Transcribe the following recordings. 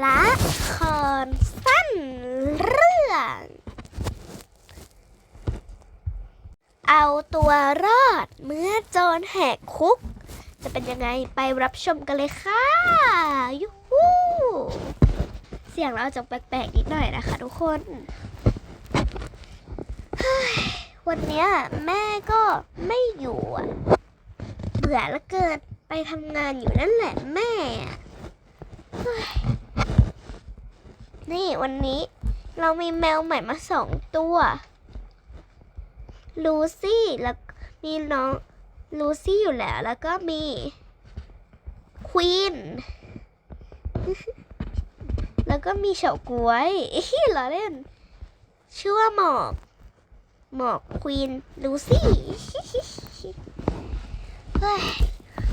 ละครสั้นเรื่อง เอาตัวรอดเมื่อโจรแหกคุก จะเป็นยังไงไปรับชมกันเลยค่ะยูฮูเสียงเราจะแปลกๆนิดหน่อยนะคะทุกคน วันนี้แม่ก็ไม่อยู่อะเบื่อแล้วเกินไปทำงานอยู่นั่นแหละแม่ นี่วันนี้เรามีแมวใหม่มาสองตัว ลูซี่แล้วมีน้องลูซี่อยู่แล้ว แล้วก็มีควีนแล้วก็มีเฉาก๊วยเหรอเล่น ชื่อว่าหมอก หมอกควีนลูซี่เฮ้ย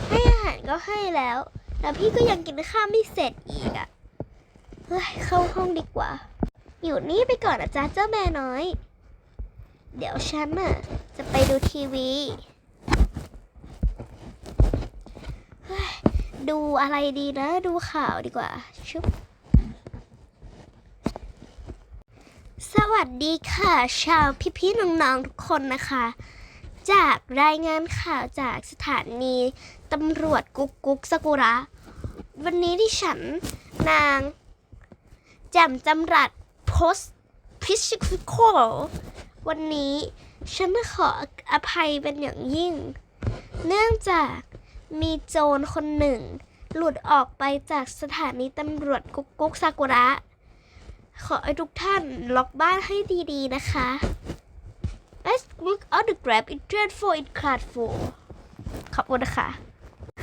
ให้อาหารก็ให้แล้ว แต่พี่ก็ยังกินข้าวไม่เสร็จอีกอะ่ะ เฮ้ยเข้าห้องดีกว่า อยู่นี่ไปก่อนนะจ๊ะเจ้าแม่น้อย เดี๋ยวฉันน่ะจะไปดูทีวีดูอะไรดีนะ ดูข่าวดีกว่าชุบสวัสดีค่ะ ชาวพี่ๆน้องๆทุกคนนะคะ จากรายงานข่าวจากสถานีตำรวจกุ๊กกุ๊กสกุระ วันนี้ที่ฉันนาง แจ่มจำรัดโพสพิชิคุโควันนี้ฉันขออภัยเป็นอย่างยิ่ง เนื่องจากมีโจรคนหนึ่ง หลุดออกไปจากสถานีตำรวจกุ๊กกุ๊กซากุระ ขอให้ทุกท่านล็อกบ้านให้ดีๆนะคะ Let's look out the grab it trade for it card for ขอบคุณนะคะ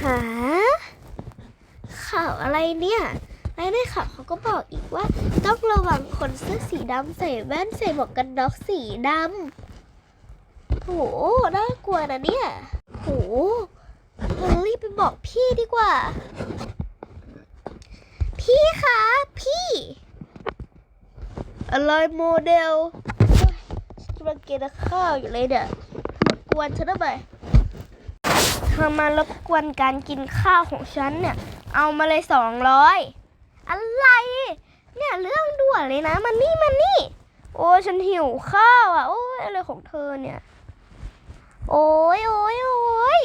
หาข่าวอะไรเนี่ย และในข่าวเขาก็บอกอีกว่า ต้องระวังคนเสื้อสีดำใส่แว่นใส่หมวกกันน็อกสีดำโหน่ากลัวนะเนี่ยโหเรารีบไปบอกพี่ดีกว่า พี่คะพี่ อะไรโมเดลฉันกำลังกินข้าวอยู่เลยเนี่ยมากวนฉันทำไมเธอมารบกวนการกินข้าวของฉันเนี่ย เอามาเลยสองร้อย อะไร เนี่ยเรื่องด่วนเลยนะ มันนี่มันนี่ โอ้ฉันหิวข้าวอะ โอ้ยอะไรของเธอเนี่ย โอ้ยโอ้ยโอ้ย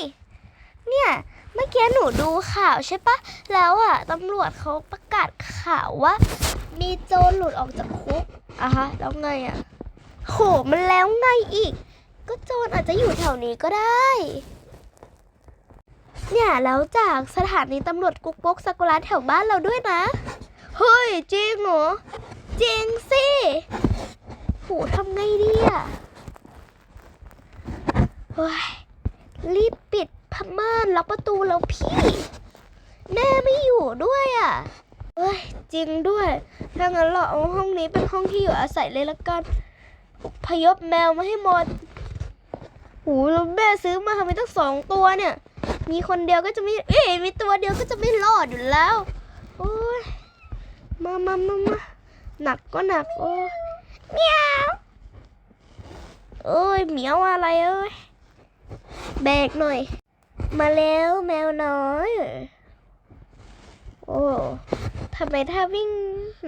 เนี่ยเมื่อกี้หนูดูข่าวใช่ปะ แล้วอะตำรวจเขาประกาศข่าวว่า มีโจรหลุดออกจากคุกอะฮะ แล้วไงอะโหมันแล้วไงอีก ก็โจรอาจจะอยู่แถวนี้ก็ได้ เนี่ย แล้วจากสถานีตำรวจกุ๊กกุ๊กซากุระแถวบ้านเราด้วยนะ เฮ้ย จริงเหรอ จริงสิโหทำไงดีอะเฮ้ย รีบปิดผ้าม่านล็อกประตูแล้วพี่ แม่ไม่อยู่ด้วยอะเฮ้ย จริงด้วย ถ้างั้นเราเอาห้องนี้เป็นห้องที่อยู่อาศัยเลยละกัน พยพแมวมาให้หมดโหูแล้วแม่ซื้อมาทำไมตั้งสองตัวเนี่ย มีคนเดียวก็จะไม่ เอ้ยมีตัวเดียวก็จะไม่รอดอยู่แล้ว โอ้ย มามามามาหนักก็หนักโอ้เมียวเอ้ยเหมียวอะไรเอ้ยแบกหน่อย มาแล้วแมวน้อย โอ้ทำไมถ้าวิ่ง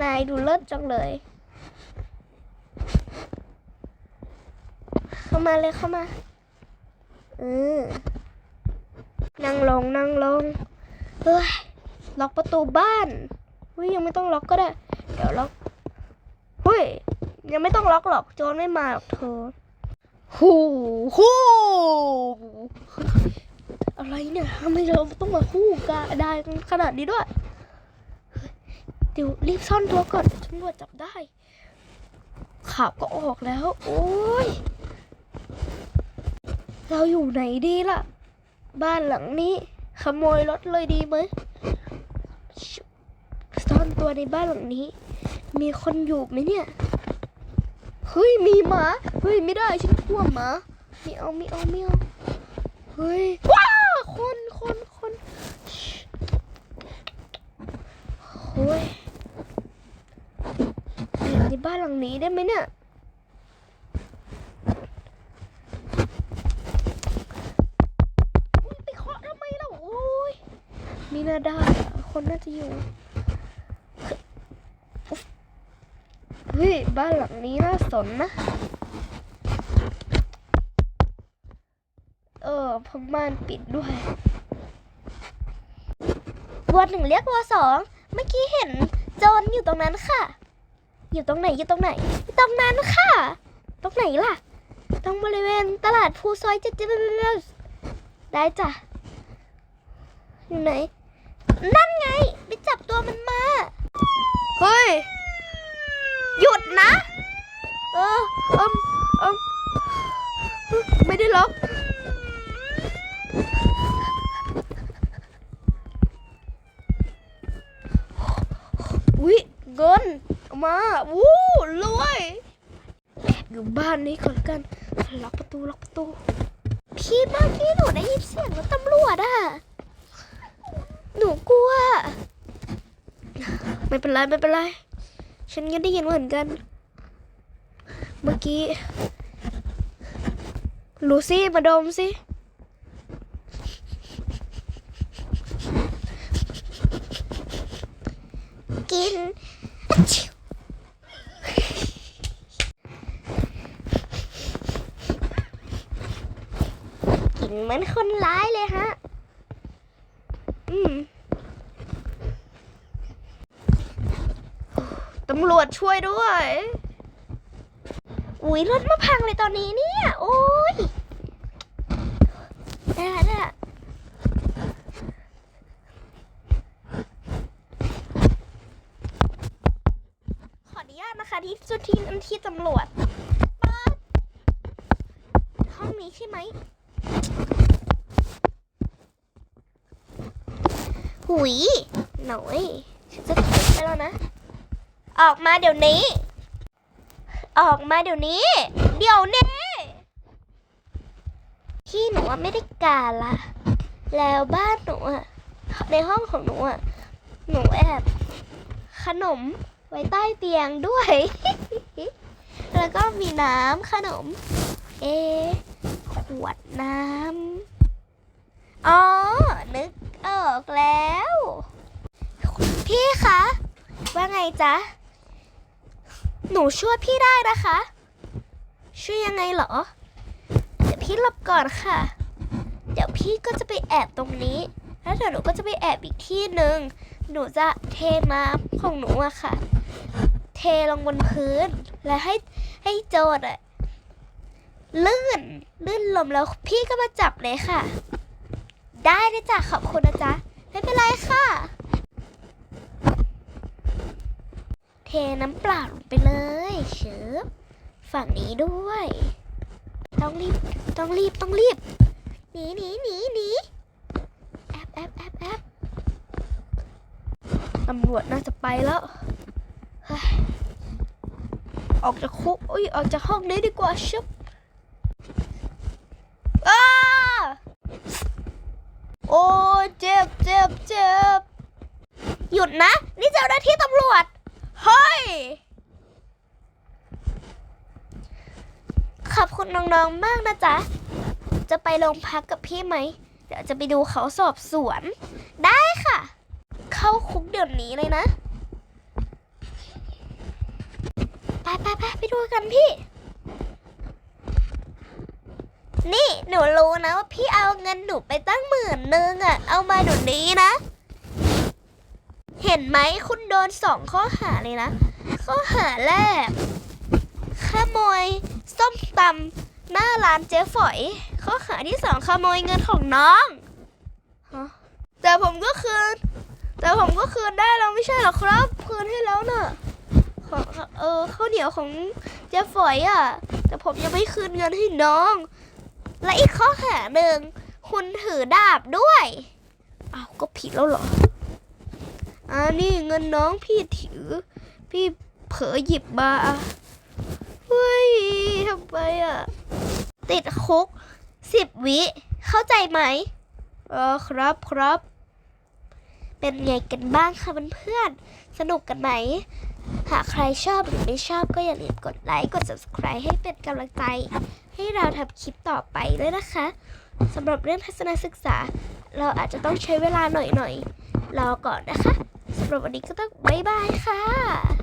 นายดูเลิศจังเลย เข้ามาเลยเข้ามาเออนั่งลงนั่งลงเฮ้ยล็อกประตูบ้าน เฮ้ยยังไม่ต้องล็อกก็ได้ เดี๋ยวล็อกเฮ้ยยังไม่ต้องล็อกหรอกโจรไม่มาหรอกเธอฮูฮูอะไรเนี่ยทำไมเราต้องมาคู่กันได้กันขนาดนี้ด้วยเดี๋ยวรีบซ่อนตัวก่อนตำรวจจับได้ข่าวก็ออกแล้ว โอ้ย เราอยู่ไหนดีล่ะ บ้านหลังนี้ ขโมยรถเลยดีไหมชิบซ่อ นตัวในบ้านหลังนี้ มีคนอยู่ไหมเนี่ยเฮ้ยมีหมาเฮ้ยไม่ได้ฉันกลัวหมาไม่เอาไม่เอาไม่เอาเฮ้ยว้าคนคนคนชิโอ้ยอยู่ในบ้านหลังนี้ได้ไหมเนี่ยไปเคาะทำไมล่ะโอ้ยมีนาดาคนน่าจะอยู่ ฮ้ยบ้านหลังนี้น่าสนนะ เออพงม่านปิดด้วยวอหนึ่งเรียกวอสองเมื่อกี้เห็นโจรอยู่ตรงนั้นค่ะ อยู่ตรงไหนอยู่ตรงไหน ตรงนั้นค่ะ ตรงไหนล่ะ ตรงบริเวณตลาดภูซอยเจ็ดเจ็ดได้จ้ะอยู่ไหน นั่นไง ไปจับตัวมันมา เฮ้ย หยุดนะ เออเอมเอมไม่ได้ล็อกวิเงินมาวู้รวยแอบอยู่บ้านนี้ก่อนกัน ล็อกประตู ล็อกประตู พี่เมื่อกี้หนูได้ยินเสียงรถตำรวจอะหนูกลัว ไม่เป็นไร ไม่เป็นไร ฉันก็ได้ยินเหมือนกัน เมื่อกี้ลูซี่มาดมสิ กิน กินเหมือนคนร้ายเลยฮะ อืม ตำรวจช่วยด้วย อุ้ยรถมาพังเลยตอนนี้เนี่ย โอ้ยได้ละได้ละขออนุญาตนะคะที่จุดที่นันที่ตำรวจปิดห้องนี้ใช่ไหมหุยหน่อยฉันจะถอยไปแล้วนะ ออกมาเดี๋ยวนี้ ออกมาเดี๋ยวนี้ เดี๋ยวนี้พี่หนูไม่ได้กาละแล้วบ้านหนูอะในห้องของหนูอะหนูแอบขนมไว้ใต้เตียงด้วย แล้วก็มีน้ำขนม เอ ขวดน้ำ อ๋อ นึกออกแล้ว พี่คะ ว่าไงจ๊ะ หนูช่วยพี่ได้นะคะ ช่วยยังไงเหรอ เดี๋ยวพี่หลบก่อนค่ะ เดี๋ยวพี่ก็จะไปแอบตรงนี้ แล้วเดี๋ยวหนูก็จะไปแอบอีกที่หนึ่ง หนูจะเทน้ำของหนูอะค่ะ เทลงบนพื้น และให้ให้โจรอะลื่น ลื่นลมแล้วพี่ก็มาจับเลยค่ะ ได้เลยจ้ะขอบคุณนะจ๊ะ ไม่เป็นไรค่ะ เท น้ำเปล่าลงไปเลยเชิบฝั่งนี้ด้วย ต้องรีบต้องรีบต้องรีบหนีหนีหนีหนีแอบแอบแอบแอบตำรวจน่าจะไปแล้วออกจากคุกอุ้ยออกจากห้องนี้ดีกว่าชิบอ้าโอ้เจ็บเจ็บเจ็บหยุดนะ นี่เจ้าหน้าที่ตำรวจ เฮ้ย ขอบคุณน้องๆ มากนะจ๊ะ จะไปโรงพักกับพี่ไหม เดี๋ยวจะไปดูเขาสอบสวน ได้ค่ะ เข้าคุกเดี๋ยวนี้เลยนะ ไปไปไปไปดูกันพี่ นี่หนูรู้นะว่าพี่เอาเงินหนูไปตั้งหมื่นนึงอะเอามาเดี๋ยวนี้นะ เห็นไหมคุณโดนสองข้อหาเลยนะ ข้อหาแรกขโมยส้มตำหน้าร้านเจ๊ฝอย ข้อหาที่สองขโมยเงินของน้องฮะแต่ผมก็คืน แต่ผมก็คืนได้แล้วไม่ใช่เหรอครับ คืนให้แล้วน่ะของเออข้าวเหนียวของเจ๊ฝอยอะ แต่ผมยังไม่คืนเงินให้น้อง และอีกข้อหาหนึ่งคุณถือดาบด้วยอ้าวก็ผิดแล้วเหรอ อ่านี่เงินน้องพี่ถือ พี่เผลอหยิบมาเฮ้ยทำไมอะ ติดคุกสิบวิ เข้าใจไหมเออครับครับ เป็นไงกันบ้างคะเพื่อนๆสนุกกันไหม หากใครชอบหรือไม่ชอบก็อย่าลืมกดไลค์ กด subscribe ให้เป็นกำลังใจ ให้เราทำคลิปต่อไปด้วยนะคะสำหรับเรื่องทัศนศึกษา เราอาจจะต้องใช้เวลาหน่อยๆรอก่อนนะคะ สำหรับวันนี้ก็ต้องบ๊ายบายค่ะ